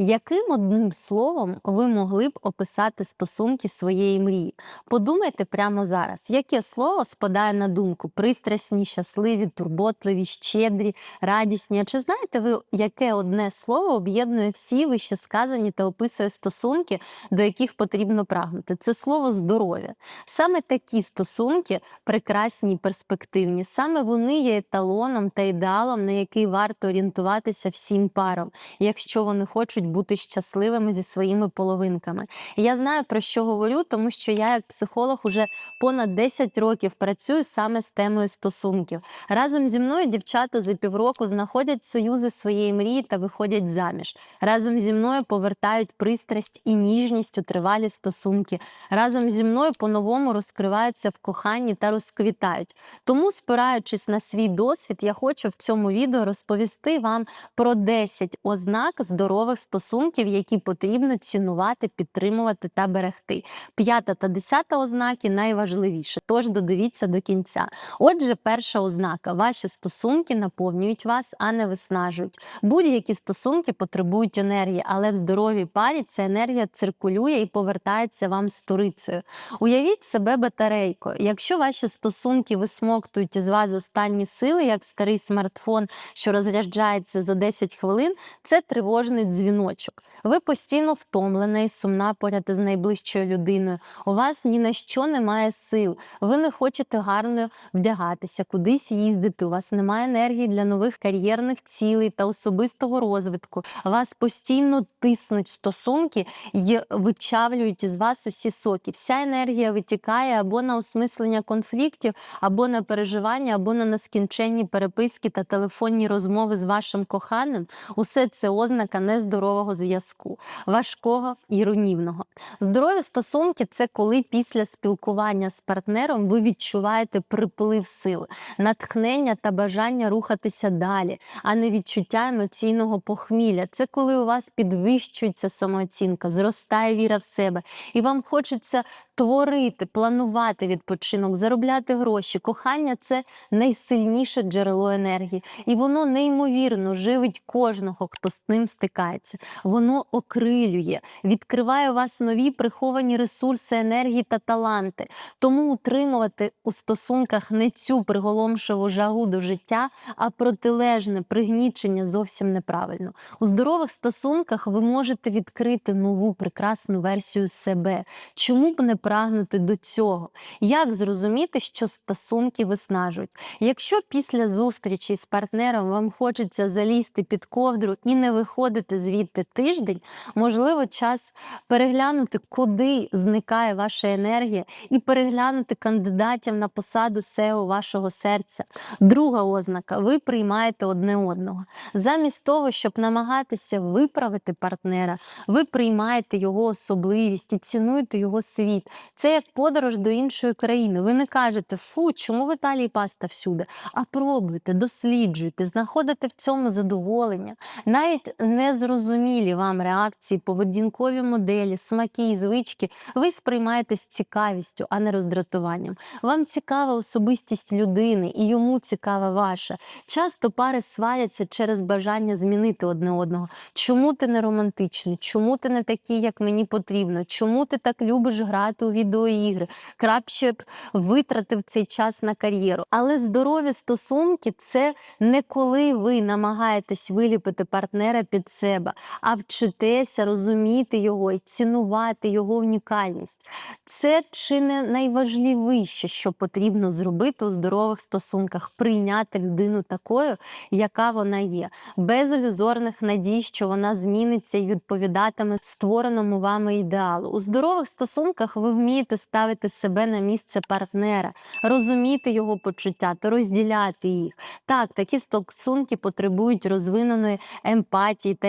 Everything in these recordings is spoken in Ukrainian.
Яким одним словом ви могли б описати стосунки своєї мрії? Подумайте прямо зараз, яке слово спадає на думку: пристрасні, щасливі, турботливі, щедрі, радісні. А чи знаєте ви, яке одне слово об'єднує всі вищесказані та описує стосунки, до яких потрібно прагнути? Це слово здоров'я. Саме такі стосунки прекрасні і перспективні. Саме вони є еталоном та ідеалом, на який варто орієнтуватися всім парам, якщо вони хочуть бути щасливими зі своїми половинками. Я знаю про що говорю, тому що я, як психолог, уже понад 10 років працюю саме з темою стосунків. Разом зі мною дівчата за півроку знаходять союзи своєї мрії та виходять заміж. Разом зі мною повертають пристрасть і ніжність у тривалі стосунки. Разом зі мною по-новому розкриваються в коханні та розквітають. Тому, спираючись на свій досвід, я хочу в цьому відео розповісти вам про 10 ознак здорових стосунків, які потрібно цінувати, підтримувати та берегти. П'ята та десята ознаки найважливіше. Тож додивіться до кінця. Отже, перша ознака: ваші стосунки наповнюють вас, а не виснажують. Будь-які стосунки потребують енергії, але в здоровій парі ця енергія циркулює і повертається вам сторицею. Уявіть себе батарейкою. Якщо ваші стосунки висмоктують із вас останні сили, як старий смартфон, що розряджається за 10 хвилин, це тривожний дзвіночок. Ви постійно втомлена і сумна поряд із найближчою людиною. У вас ні на що немає сил. Ви не хочете гарно вдягатися, кудись їздити. У вас немає енергії для нових кар'єрних цілей та особистого розвитку. Вас постійно тиснуть стосунки і вичавлюють із вас усі соки. Вся енергія витікає або на осмислення конфліктів, або на переживання, або на нескінченні переписки та телефонні розмови з вашим коханим. Усе це ознака нездорового зв'язку, важкого і руйнівного. Здорові стосунки це коли після спілкування з партнером ви відчуваєте приплив сил, натхнення та бажання рухатися далі, а не відчуття емоційного похмілля. Це коли у вас підвищується самооцінка, зростає віра в себе, і вам хочеться творити, планувати відпочинок, заробляти гроші. Кохання це найсильніше джерело енергії, і воно неймовірно живить кожного, хто з ним стикається. Воно окрилює, відкриває у вас нові приховані ресурси енергії та таланти. Тому утримувати у стосунках не цю приголомшиву жагу до життя, а протилежне пригнічення зовсім неправильно. У здорових стосунках ви можете відкрити нову прекрасну версію себе. Чому б не прагнути до цього? Як зрозуміти, що стосунки виснажують? Якщо після зустрічі з партнером вам хочеться залізти під ковдру і не виходити звідти тиждень, можливо, час переглянути, куди зникає ваша енергія, і переглянути кандидатів на посаду SEO вашого серця. Друга ознака: ви приймаєте одне одного. Замість того, щоб намагатися виправити партнера, ви приймаєте його особливість і цінуєте його світ. Це як подорож до іншої країни. Ви не кажете фу, чому в Італії паста всюди? А пробуйте, досліджуйте, знаходите в цьому задоволення. Навіть незрозумілі вам реакції, поведінкові моделі, смаки і звички ви сприймаєте з цікавістю, а не роздратуванням. Вам цікава особистість людини, і йому цікава ваша. Часто пари сваряться через бажання змінити одне одного. Чому ти не романтичний? Чому ти не такий, як мені потрібно? Чому ти так любиш грати у відеоігри? Краще б витратив цей час на кар'єру. Але здорові стосунки це не коли ви намагаєтесь виліпити партнера під себе, а вчитеся розуміти його і цінувати його унікальність. Це чи не найважливіше, що потрібно зробити у здорових стосунках прийняти людину такою, яка вона є, без ілюзорних надій, що вона зміниться і відповідатиме створеному вами ідеалу. У здорових стосунках ви вмієте ставити себе на місце партнера, розуміти його почуття та розділяти їх. Так, такі стосунки потребують розвиненої емпатії та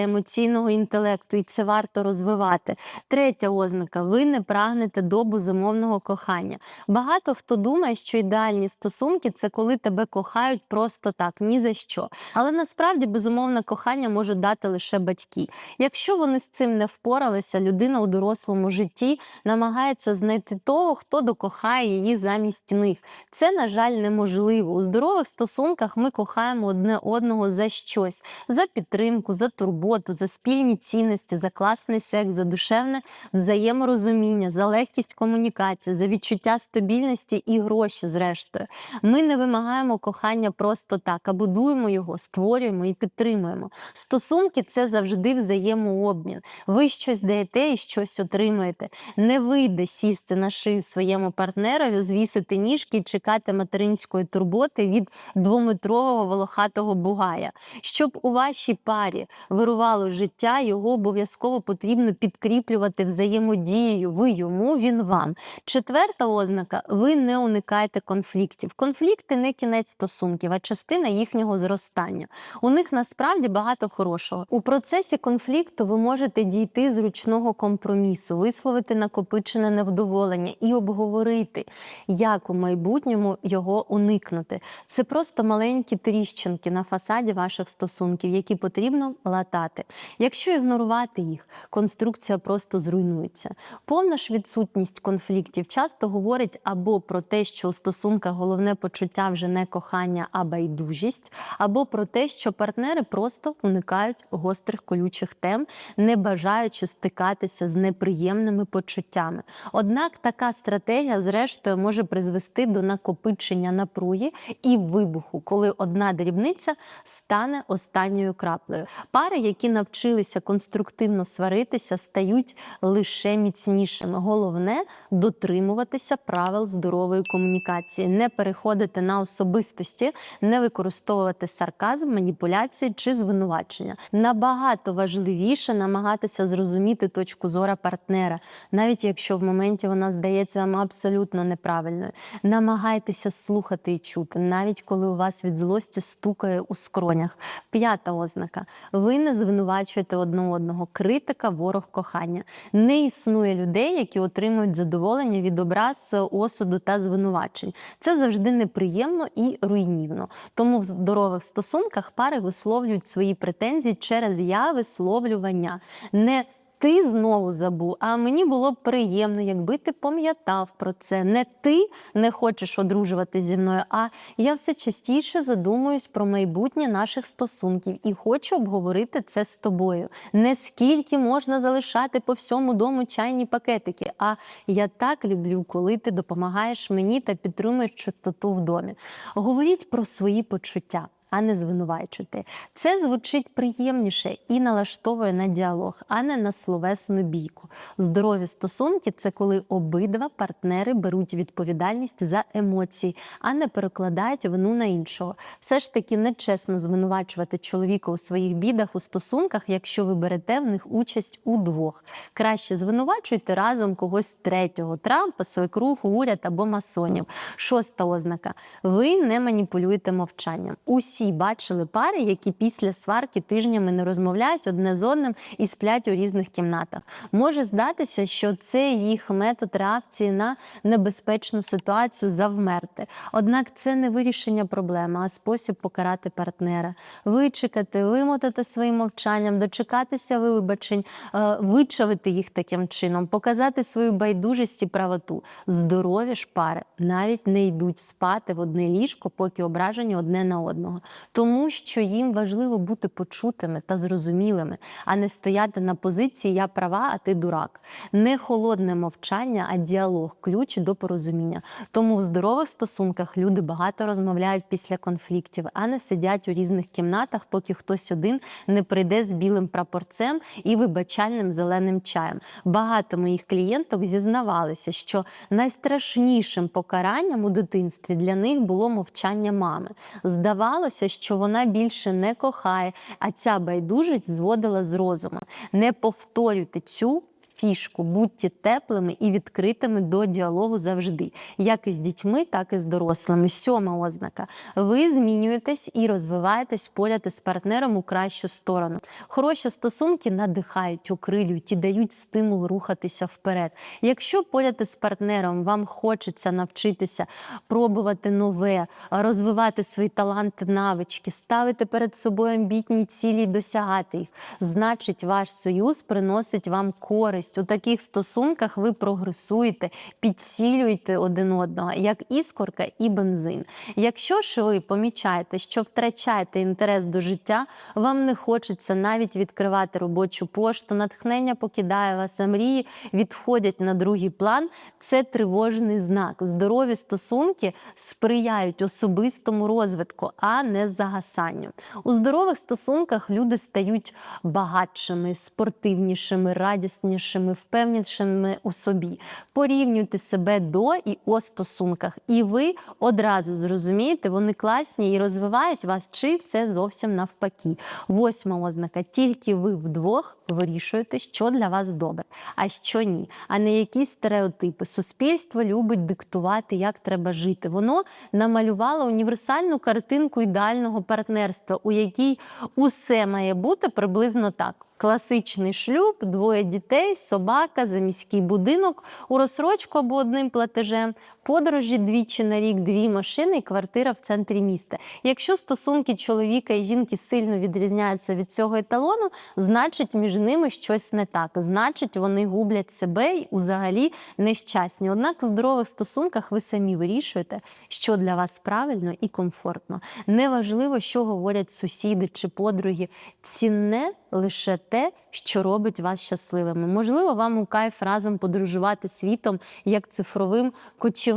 емоційного інтелекту, і це варто розвивати. Третя ознака: ви не прагнете до безумовного кохання. Багато хто думає, що ідеальні стосунки це коли тебе кохають просто так, ні за що. Але насправді безумовне кохання можуть дати лише батьки. Якщо вони з цим не впоралися, людина у дорослому житті намагається знайти того, хто докохає її замість них. Це, на жаль, неможливо. У здорових стосунках ми кохаємо одне одного за щось: за підтримку, за турботу, за спільні цінності, за класний секс, за душевне взаєморозуміння, за легкість комунікації, за відчуття стабільності і гроші, зрештою. Ми не вимагаємо кохання просто так, а будуємо його, створюємо і підтримуємо. Стосунки це завжди взаємообмін. Ви щось даєте і щось отримуєте. Не вийде сісти на шию своєму партнерові, звісити ніжки і чекати материнської турботи від двометрового волохатого бугая. Щоб у вашій парі вирувало життя, його обов'язково потрібно підкріплювати взаємодією. Ви йому, він вам. Четверта ознака: ви не уникаєте конфліктів. Конфлікти не кінець стосунків, а частина їхнього зростання. У них насправді багато хорошого. У процесі конфлікту ви можете дійти зручного компромісу, висловити накопичене невдоволення і обговорити, як у майбутньому його уникнути. Це просто маленькі тріщинки на фасаді ваших стосунків, які потрібно латати. Якщо ігнорувати їх, конструкція просто зруйнується. Повна ж відсутність конфліктів часто говорить або про те, що у стосунках головне почуття вже не кохання, а байдужість, або про те, що партнери просто уникають гострих колючих тем, не бажаючи стикатися з неприємними почуттями. Однак така стратегія, зрештою, може призвести до накопичення напруги і вибуху, коли одна дрібниця стане останньою краплею. Пари, які навчилися конструктивно сваритися, стають лише міцнішими. Головне дотримуватися правил здорової комунікації, не переходити на особистості, не використовувати сарказм, маніпуляції чи звинувачення. Набагато важливіше намагатися зрозуміти точку зору партнера, навіть якщо в моменті вона здається вам абсолютно неправильною. Намагайтеся слухати і чути, навіть коли у вас від злості стукає у скронях. П'ята ознака: ви не звинувачуєте одне одного. Критика, ворог кохання. Не існує людей, які отримують задоволення від образ, осуду та звинувачень. Це завжди неприємно і руйнівно. Тому в здорових стосунках пари висловлюють свої претензії через я висловлювання. Не ти знову забув, а мені було б приємно, якби ти пам'ятав про це. Не ти не хочеш одружуватись зі мною, а я все частіше задумуюсь про майбутнє наших стосунків і хочу обговорити це з тобою. Не скільки можна залишати по всьому дому чайні пакетики. А я так люблю, коли ти допомагаєш мені та підтримуєш чистоту в домі. Говоріть про свої почуття а не звинувачувати. Це звучить приємніше і налаштовує на діалог, а не на словесну бійку. Здорові стосунки це коли обидва партнери беруть відповідальність за емоції, а не перекладають вину на іншого. Все ж таки нечесно звинувачувати чоловіка у своїх бідах у стосунках, якщо ви берете в них участь удвох. Краще звинувачуйте разом когось третього Трампа, свекруху, уряд або масонів. Шоста ознака: ви не маніпулюєте мовчанням. Усі всі бачили пари, які після сварки тижнями не розмовляють одне з одним і сплять у різних кімнатах. Може здатися, що це їх метод реакції на небезпечну ситуацію завмерти. Однак це не вирішення проблеми, а спосіб покарати партнера, вичекати, вимотати своїм мовчанням, дочекатися вибачень, е, вичавити їх таким чином, показати свою байдужість і правоту. Здорові ж пари навіть не йдуть спати в одне ліжко, поки ображені одне на одного тому що їм важливо бути почутими та зрозумілими, а не стояти на позиції Я права, а ти дурак. Не холодне мовчання, а діалог ключ до порозуміння. Тому в здорових стосунках люди багато розмовляють після конфліктів, а не сидять у різних кімнатах, поки хтось один не прийде з білим прапорцем і вибачальним зеленим чаєм. Багато моїх клієнток зізнавалися, що найстрашнішим покаранням у дитинстві для них було мовчання мами. Здавалося здавалося, що вона більше не кохає, а ця байдужість зводила з розуму. Не повторюйте цю фішку, будьте теплими і відкритими до діалогу завжди, як із дітьми, так і з дорослими. Сьома ознака. Ви змінюєтесь і розвиваєтесь поряд із партнером у кращу сторону. Хороші стосунки надихають, окрилюють і дають стимул рухатися вперед. Якщо поряд із партнером вам хочеться навчитися пробувати нове, розвивати свої таланти, навички, ставити перед собою амбітні цілі і досягати їх, значить, ваш союз приносить вам користь можливість. У таких стосунках ви прогресуєте, підсилюєте один одного, як іскорка і бензин. Якщо ж ви помічаєте, що втрачаєте інтерес до життя, вам не хочеться навіть відкривати робочу пошту, натхнення покидає вас, а мрії відходять на другий план. Це тривожний знак. Здорові стосунки сприяють особистому розвитку, а не загасанню. У здорових стосунках люди стають багатшими, спортивнішими, радіснішими, впевненішими у собі. Порівнюйте себе до і у стосунках, і ви одразу зрозумієте, вони класні і розвивають вас, чи все зовсім навпаки. Восьма ознака: тільки ви вдвох вирішуєте, що для вас добре, а що ні, а не якісь стереотипи. Суспільство любить диктувати, як треба жити. Воно намалювало універсальну картинку ідеального партнерства, у якій усе має бути приблизно так. Класичний шлюб, двоє дітей, собака, заміський будинок у розсрочку або одним платежем, подорожі двічі на рік, дві машини і квартира в центрі міста. Якщо стосунки чоловіка і жінки сильно відрізняються від цього еталону, значить між ними щось не так. Значить, вони гублять себе і взагалі нещасні. Однак у здорових стосунках ви самі вирішуєте, що для вас правильно і комфортно. Неважливо, що говорять сусіди чи подруги. Цінне лише те, що робить вас щасливими. Можливо, вам у кайф разом подорожувати світом як цифровим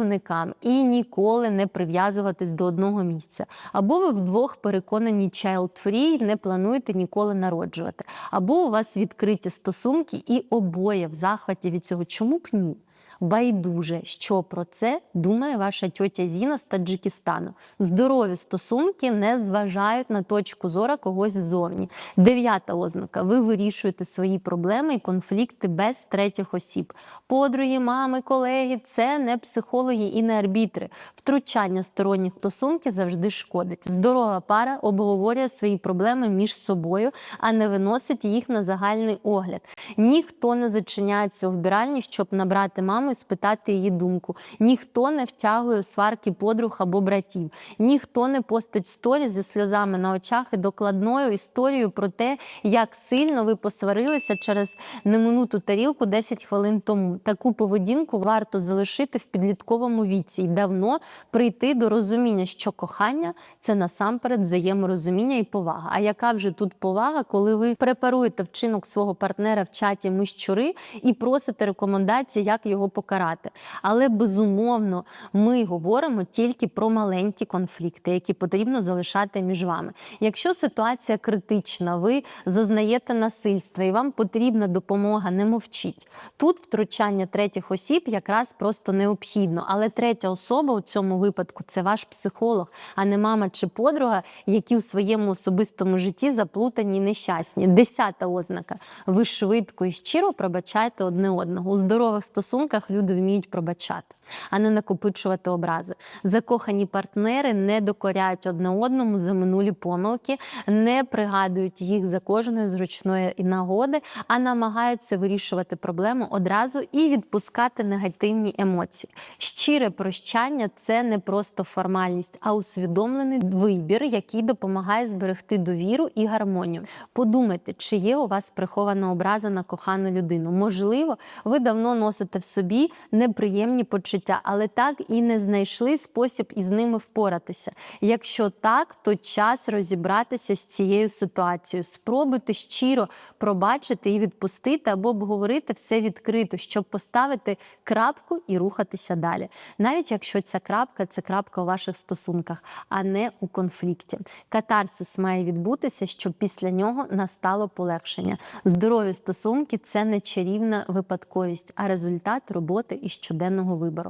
кочівникам і ніколи не прив'язуватись до одного місця. Або ви вдвох переконані child-free, не плануєте ніколи народжувати. Або у вас відкриті стосунки і обоє в захваті від цього. Чому б ні? Байдуже, що про це думає ваша тьотя Зіна з Таджикистану. Здорові стосунки не зважають на точку зора когось ззовні. Дев'ята ознака: ви вирішуєте свої проблеми і конфлікти без третіх осіб. Подруги, мами, колеги це не психологи і не арбітри. Втручання сторонніх стосунків завжди шкодить. Здорова пара обговорює свої проблеми між собою, а не виносить їх на загальний огляд. Ніхто не зачиняється у вбиральні, щоб набрати маму і спитати її думку. Ніхто не втягує сварки подруг або братів. Ніхто не постить сторі зі сльозами на очах і докладною історією про те, як сильно ви посварилися через неминуту тарілку 10 хвилин тому. Таку поведінку варто залишити в підлітковому віці і давно прийти до розуміння, що кохання це насамперед взаєморозуміння і повага. А яка вже тут повага, коли ви препаруєте вчинок свого партнера в чаті ми щури і просите рекомендації, як його покарати. Але безумовно ми говоримо тільки про маленькі конфлікти, які потрібно залишати між вами. Якщо ситуація критична, ви зазнаєте насильства і вам потрібна допомога, не мовчіть. Тут втручання третіх осіб якраз просто необхідно. Але третя особа у цьому випадку це ваш психолог, а не мама чи подруга, які у своєму особистому житті заплутані і нещасні. Десята ознака. Ви швидко і щиро пробачаєте одне одного. У здорових стосунках люди вміють пробачати, а не накопичувати образи. Закохані партнери не докоряють одне одному за минулі помилки, не пригадують їх за кожної зручної нагоди, а намагаються вирішувати проблему одразу і відпускати негативні емоції. Щире прощання це не просто формальність, а усвідомлений вибір, який допомагає зберегти довіру і гармонію. Подумайте, чи є у вас прихована образа на кохану людину. Можливо, ви давно носите в собі неприємні почуття, але так і не знайшли спосіб із ними впоратися. Якщо так, то час розібратися з цією ситуацією. Спробуйте щиро пробачити і відпустити або обговорити все відкрито, щоб поставити крапку і рухатися далі. Навіть якщо ця крапка це крапка у ваших стосунках, а не у конфлікті. Катарсис має відбутися, щоб після нього настало полегшення. Здорові стосунки це не чарівна випадковість, а результат роботи і щоденного вибору.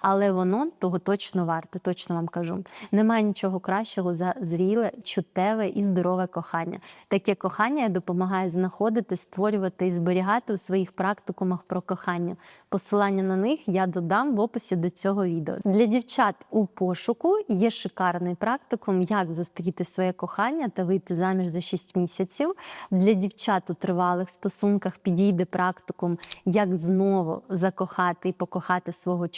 Але воно того точно варте, точно вам кажу. Немає нічого кращого за зріле, чутеве і здорове кохання. Таке кохання допомагає знаходити, створювати і зберігати у своїх практикумах про кохання. Посилання на них я додам в описі до цього відео. Для дівчат у пошуку є шикарний практикум, як зустріти своє кохання та вийти заміж за 6 місяців. Для дівчат у тривалих стосунках підійде практикум, як знову закохати і покохати свого чоловіка.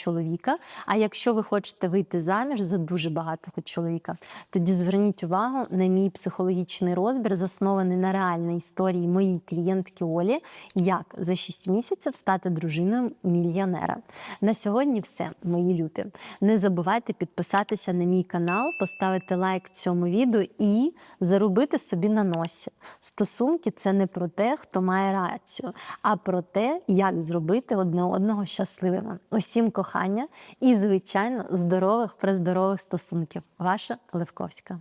А якщо ви хочете вийти заміж за дуже багатого чоловіка, тоді зверніть увагу на мій психологічний розбір, заснований на реальній історії моїй клієнтки Олі, як за 6 місяців стати дружиною мільйонера. На сьогодні все, мої любі. Не забувайте підписатися на мій канал, поставити лайк цьому відео і заробити собі на носі. Стосунки це не про те, хто має рацію, а про те, як зробити одне одного щасливими. Усім кохання і, звичайно, здорових, приздорових стосунків. Ваша Левковська.